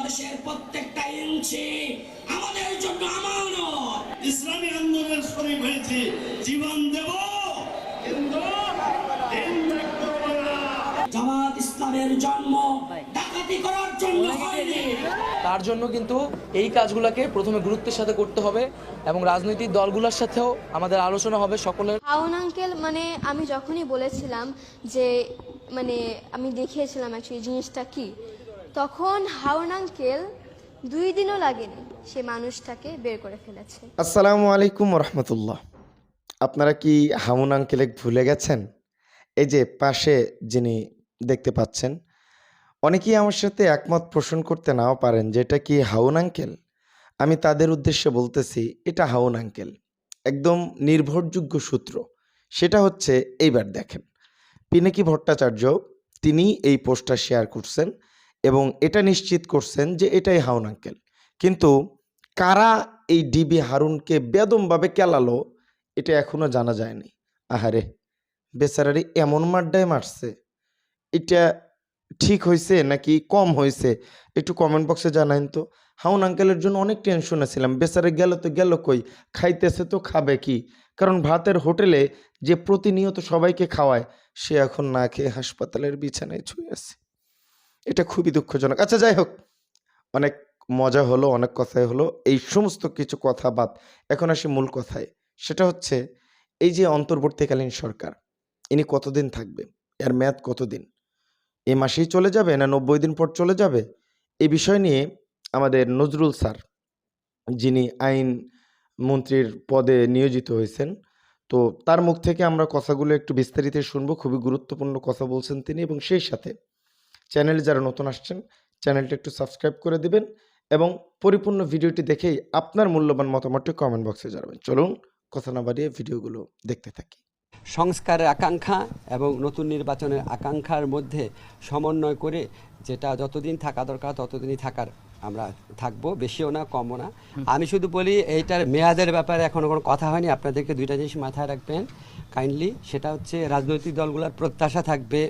বাংলাদেশের প্রত্যেকটা ইঞ্চি আমাদের জন্য আমানত। ইসলামী আন্দোলনের শরীর হয়েছে। জীবন দেব। কিন্তু দিন ত্যাগ করব না। জামাত ইসলামের জন্ম ডাকাতি করার জন্য হয়নি। তার জন্য কিন্তু এই কাজগুলোকে প্রথমে গুরুত্বের সাথে করতে হবে এবং রাজনৈতিক দলগুলোর সাথেও আমাদের আলোচনা হবে সকলের। হাউন আঙ্কেল মানে আমি যখনই বলেছিলাম যে মানে আমি দেখিয়েছিলাম অ্যাকচুয়ালি জিনিসটা কি তখন হাউন আঙ্কেল দুই দিনও লাগেনি সে মানুষটাকে বের করে ফেলেছে। আসসালামু আলাইকুম রহমতুল্লাহ আপনারা কি হামুন আঙ্কেলে ভুলে গেছেন? এই যে পাশে যিনি দেখতে পাচ্ছেন, অনেকেই আমার সাথে একমত পোষণ করতে নাও পারেন যে এটা কি হাউন আঙ্কেল? আমি তাদের উদ্দেশ্যে বলতেছি, এটা হাউন আঙ্কেল। একদম নির্ভরযোগ্য সূত্র। সেটা হচ্ছে, এইবার দেখেন, পিনাকি ভট্টাচার্য, তিনি এই পোস্টটা শেয়ার করছেন। এবং এটা নিশ্চিত করছেন যে এটাই হাউন আঙ্কেল। কিন্তু কারা এই ডিবি হারুনকে বেদমভাবে কেলালো, এটা এখনও জানা যায়নি। আহারে, বেচারারি এমন মাড্ডায় মারছে। এটা ঠিক হয়েছে নাকি কম হয়েছে একটু কমেন্ট বক্সে জানাইন তো। হাউন আঙ্কেলের জন্য অনেক টেনশনে ছিলাম। বেচারে গেল তো গেল কই? খাইতেছে তো খাবে কি? কারণ ভাতের হোটেলে যে প্রতিনিয়ত সবাইকে খাওয়ায়, সে এখন না খেয়ে হাসপাতালের বিছানায় ছুঁয়ে আছে। এটা খুবই দুঃখজনক। আচ্ছা যাই হোক। অনেক মজা হলো, অনেক কথাই হলো। এই সমস্ত কিছু কথা বাদ, এখন আসি মূল কথায়। সেটা হচ্ছে, এই যে অন্তর্বর্তীকালীন সরকার, ইনি কতদিন থাকবে? এর মেয়াদ কতদিন? এই মাসেই চলে যাবে না নব্বই দিন পর চলে যাবে? এই বিষয় নিয়ে আমাদের নজরুল স্যার, যিনি আইন মন্ত্রীর পদে নিয়োজিত হয়েছেন, তো তার মুখ থেকে আমরা কথাগুলো একটু বিস্তারিত শুনব। খুবই গুরুত্বপূর্ণ কথা বলছেন তিনি এবং সেই সাথে চ্যানেলে যারা নতুন আসছেন চ্যানেলটা একটু সাবস্ক্রাইব করে দিবেন এবং পরিপূর্ণ ভিডিওটি দেখেই আপনার মূল্যবান মতামতটি কমেন্ট বক্সে জানাবেন। চলুন কথা না বাড়িয়ে ভিডিওগুলো দেখতে থাকি। সংস্কারের আকাঙ্ক্ষা এবং নতুন নির্বাচনের আকাঙ্ক্ষার মধ্যে সমন্বয় করে যেটা যতদিন থাকা দরকার ততদিনই থাকার আমরা থাকব বেশিও না কমও না। আমি শুধু বলি এইটার মেয়াদের ব্যাপারে এখনও কোনো কথা হয়নি। আপনাদেরকে দুইটা জিনিস মাথায় রাখবেন। কাইন্ডলি সেটা হচ্ছে রাজনৈতিক দলগুলোর প্রত্যাশা থাকবে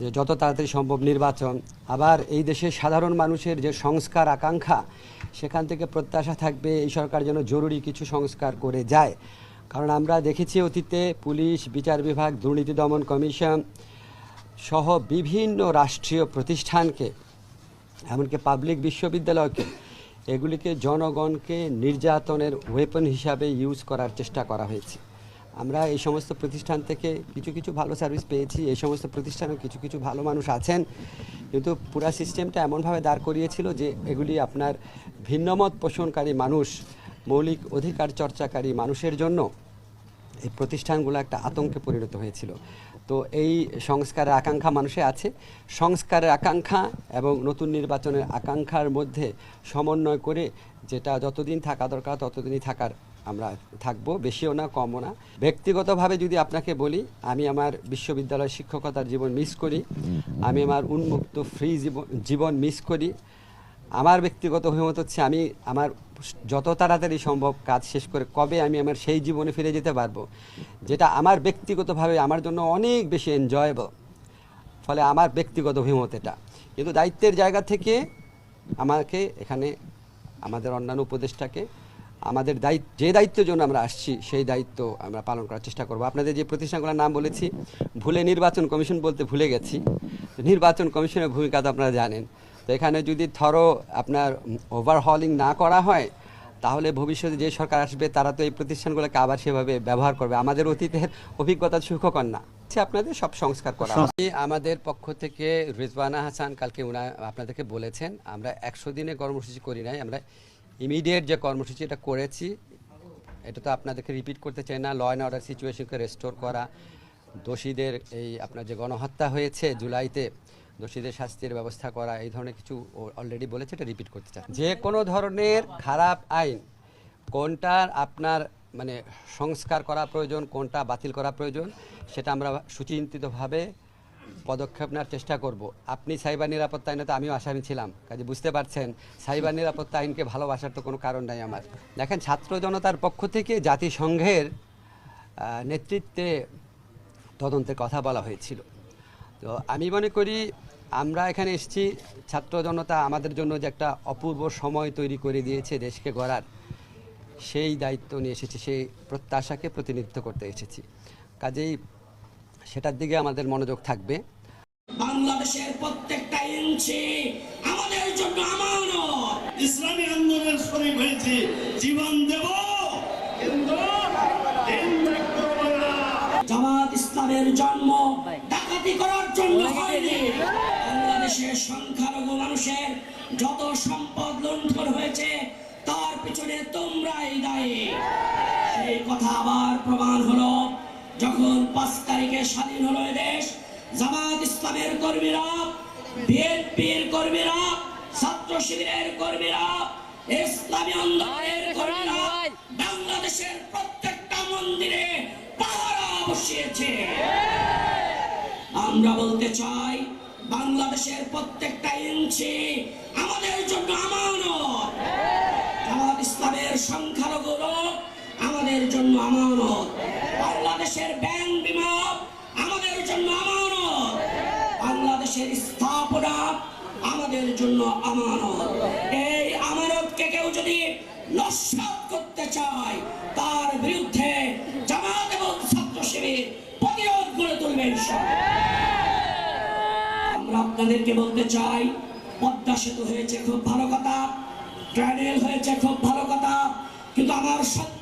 যে যত তাড়াতাড়ি সম্ভব নির্বাচন, আবার এই দেশের সাধারণ মানুষের যে সংস্কার আকাঙ্ক্ষা, সেখান থেকে প্রত্যাশা থাকবে এই সরকার যেন জরুরি কিছু সংস্কার করে যায়। কারণ আমরা দেখেছি অতীতে পুলিশ, বিচার বিভাগ, দুর্নীতি দমন কমিশন সহ বিভিন্ন রাষ্ট্রীয় প্রতিষ্ঠানকে, এমনকি পাবলিক বিশ্ববিদ্যালয়কে, এগুলিকে জনগণকে নির্যাতনের ওয়েপন হিসাবে ইউজ করার চেষ্টা করা হয়েছে। আমরা এই সমস্ত প্রতিষ্ঠান থেকে কিছু কিছু ভালো সার্ভিস পেয়েছি, এই সমস্ত প্রতিষ্ঠানে কিছু কিছু ভালো মানুষ আছেন। কিন্তু পুরা সিস্টেমটা এমনভাবে দাঁড় করিয়েছিল যে এগুলি আপনার ভিন্নমত পোষণকারী মানুষ, মৌলিক অধিকার চর্চাকারী মানুষের জন্য এই প্রতিষ্ঠানগুলো একটা আতঙ্কে পরিণত হয়েছিল। তো এই সংস্কারের আকাঙ্ক্ষা মানুষে আছে। সংস্কারের আকাঙ্ক্ষা এবং নতুন নির্বাচনের আকাঙ্ক্ষার মধ্যে সমন্বয় করে যেটা যতদিন থাকা দরকার, ততদিনই থাকার আমরা থাকব, বেশিও না, কমও না। ব্যক্তিগতভাবে যদি আপনাকে বলি, আমি আমার বিশ্ববিদ্যালয় শিক্ষকতার জীবন মিস করি, আমি আমার উন্মুক্ত ফ্রি জীবন মিস করি। আমার ব্যক্তিগত অভিমত হচ্ছে, আমি আমার যত তাড়াতাড়ি সম্ভব কাজ শেষ করে কবে আমি আমার সেই জীবনে ফিরে যেতে পারব, যেটা আমার ব্যক্তিগতভাবে আমার জন্য অনেক বেশি এনজয়েবল ফলে আমার ব্যক্তিগত অভিমত এটা। কিন্তু দায়িত্বের জায়গা থেকে আমাকে এখানে, আমাদের অন্যান্য উপদেষ্টাকে আমাদের দায়িত্ব যে দায়িত্বের জন্য আমরা আসছি সেই দায়িত্ব আমরা পালন করার চেষ্টা করব। আপনাদের যে প্রতিষ্ঠানগুলোর নাম বলেছি ভুলে নির্বাচন কমিশন বলতে ভুলে গেছি। নির্বাচন কমিশনের ভূমিকা তো আপনারা জানেন। তো এখানে যদি থরো আপনার ওভারহলিং না করা হয় তাহলে ভবিষ্যতে যে সরকার আসবে তারা তো এই প্রতিষ্ঠানগুলোকে আবার সেভাবে ব্যবহার করবে। আমাদের অতীতের অভিজ্ঞতা সুখকর না। আপনাদের সব সংস্কার করা। আমাদের পক্ষ থেকে রিজওয়ানা হাসান কালকে উনা আপনাদেরকে বলেছেন আমরা একশো দিনে কর্মসূচি করি নাই আমরা ইমিডিয়েট যে কর্মসূচি এটা করেছি, এটা তো আপনাদেরকে রিপিট করতে চাই না ল অ্যান্ড অর্ডার সিচুয়েশনকে রেস্টোর করা, দোষীদের এই আপনার যে গণহত্যা হয়েছে জুলাইতে, দোষীদের শাস্তির ব্যবস্থা করা, এই ধরনের কিছু অলরেডি বলেছে, এটা রিপিট করতে চাই যে কোনো ধরনের খারাপ আইন কোনটার আপনার মানে সংস্কার করা প্রয়োজন, কোনটা বাতিল করা প্রয়োজন, সেটা আমরা সুচিন্তিতভাবে পদক্ষেপ নেওয়ার চেষ্টা করব। আপনি সাইবার নিরাপত্তা আইনে তো আমিও আসামি ছিলাম। কাজে বুঝতে পারছেন, সাইবার নিরাপত্তা আইনকে ভালোবাসার তো কোনো কারণ নাই আমার। দেখেন, ছাত্র জনতার পক্ষ থেকে জাতিসংঘের নেতৃত্বে তদন্তের কথা বলা হয়েছিল। তো আমি মনে করি, আমরা এখানে এসেছি, ছাত্র জনতা আমাদের জন্য যে একটা অপূর্ব সময় তৈরি করে দিয়েছে দেশকে গড়ার। সেই দায়িত্ব নিয়ে এসেছি, সেই প্রত্যাশাকে প্রতিনিধিত্ব করতে এসেছি। কাজেই সেটার দিকে আমাদের মনোযোগ থাকবে। বাংলাদেশের প্রত্যেকটা ইঞ্চি আমাদের জন্য আমানত। ইসলামী আন্দোলনের শরীর হয়েছে, জীবন দেব। জামাত ইসলামের জন্ম ডাকাতি করার জন্য হয়নি। বাংলাদেশের সংখ্যালঘু মানুষের যত সম্পদ লুণ্ঠন হয়েছে, তার পিছনে তোমরাই দায়ী। সেই কথা আবার প্রমাণ হলো যখন পাঁচ তারিখে স্বাধীন হলো দেশ, জামাত ইসলামের কর্মীরা, বিএনপির কর্মীরা, ছাত্র শিবিরের কর্মীরা, ইসলামী আন্দোলনের কর্মীরা বাংলাদেশের প্রত্যেকটা মন্দিরে পাহারা বসিয়েছে। আমরা বলতে চাই, বাংলাদেশের প্রত্যেকটা ইঞ্চি আমাদের জন্য আমানত। ইসলামের সংখ্যালঘু লোক আমাদের জন্য আমানত। বাংলাদেশের ব্যাংক বিমা আমাদের জন্য আমানত। বাংলাদেশের স্থাপনা আমাদের জন্য আমানত। এই আমানতকে কেউ যদি নস্বাত করতে চায়, তার বিরুদ্ধে জামাত এবং ছাত্র শিবির প্রতিরোধ গড়ে তুলবে আমরা আপনাদেরকে বলতে চাই, পদ্মা সেতু হয়েছে খুব ভালো কথা ট্রাইডেল হয়েছে খুব ভালো কথা, কিন্তু আমার সন্তানকে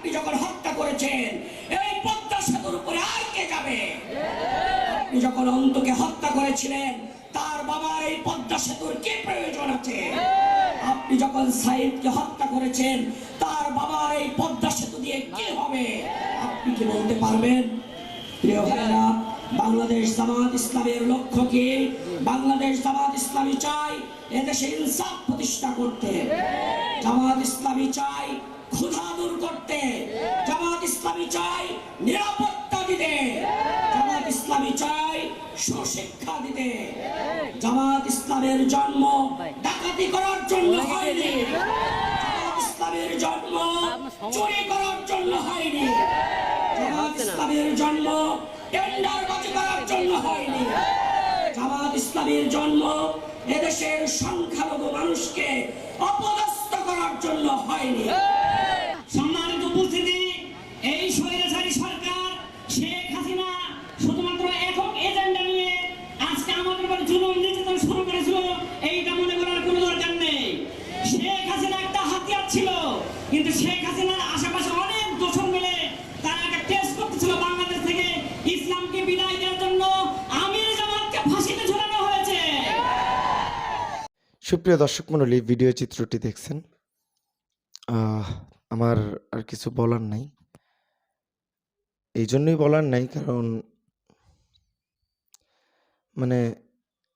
আপনি যখন হত্যা করেছেন, এই পদ্মা সেতুর উপরে আর কে যাবে? আপনি যখন অন্তকে হত্যা করেছিলেন, তার বাবার এই পদ্মা সেতুর কি প্রয়োজন আছে? আপনি যখন সাইদকে হত্যা করেছেন, তার বাবার এই পদ্মা সেতু দিয়ে কি হবে? আপনি কি বলতে পারবেন? প্রিয় ভাইরা বাংলাদেশ জামাত ইসলামের লক্ষ্য কি? বাংলাদেশ জামাত ইসলামী চাই এদেশে ইনসাফ প্রতিষ্ঠা করতে। জামাত ইসলামী চাই ক্ষুধা দূর করতে জামাত ইসলামী চাই নিরাপত্তা দিতে। জামাত ইসলামী চাই সুশিক্ষা দিতে। জামাত ইসলামের জন্ম ডাকাতি করার জন্য হয়নি। ইসলামের জন্ম চুরি করার জন্য হয়নি। জামাত ইসলামের জন্ম টেন্ডারবাজি করার জন্য হয়নি। জামাত ইসলামের জন্ম এদেশের সংখ্যালঘু মানুষকে অপদস্থ করার জন্য হয়নি সম্মানিত উপস্থিতি এই স্বৈরাচারী সরকার শেখ হাসিনা শুধুমাত্র একক এজেন্ডা নিয়ে আজকে আমাদের উপর জুলুম নির্যাতন শুরু করেছিল এইটা মনে করার কোনো দরকার নেই শেখ হাসিনা একটা হাতিয়ার ছিল কিন্তু শেখ হাসিনার আশেপাশে অনেক দোষর মিলে তারা একটা টেস্ট করতেছিল বাংলাদেশ থেকে ইসলামকে বিদায় দেওয়ার জন্য। আমির জামাতকে ফাঁসিতে ঝুলানো হয়েছে। সুপ্রিয় দর্শক মণ্ডলী ভিডিও চিত্রটি দেখছেন। আমার আর কিছু বলার নাই। এই জন্যই বলার নাই কারণ মানে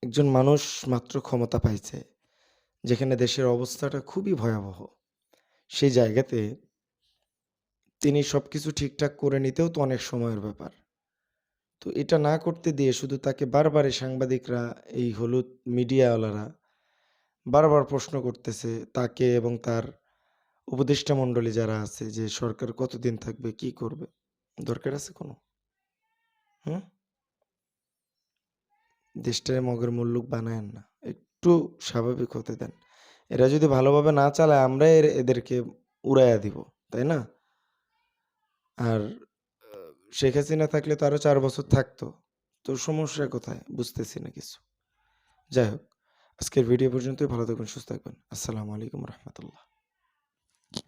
একজন মানুষ মাত্র ক্ষমতা পাইছে, যেখানে দেশের অবস্থাটা খুবই ভয়াবহ। সেই জায়গাতে তিনি সব কিছু ঠিকঠাক করে নিতেও তো অনেক সময়ের ব্যাপার। তো এটা না করতে দিয়ে শুধু তাকে বারবার এই সাংবাদিকরা, এই হলুদ মিডিয়াওয়ালারা বারবার প্রশ্ন করতেছে, তাকে এবং তার উপদেষ্টা মণ্ডলী যারা আছে যে সরকার কতদিন থাকবে, কি করবে? দরকার আছে কোনো? হুম? দেশটারে মগের মুল্লুক বানায়েন না, একটু স্বাভাবিক হতে দেন। এরা যদি ভালোভাবে না চালায় আমরা এদেরকে উড়াইয়া দিব, তাই না? আর শেখ হাসিনা থাকলে তো আরও চার বছর থাকতো। তো সমস্যা কোথায়? বুঝতেছি না কিছু। যাই হোক, আজকের ভিডিও পর্যন্তই। ভালো থাকবেন সুস্থ থাকবেন আসসালামু আলাইকুম রহমতুল্লাহ।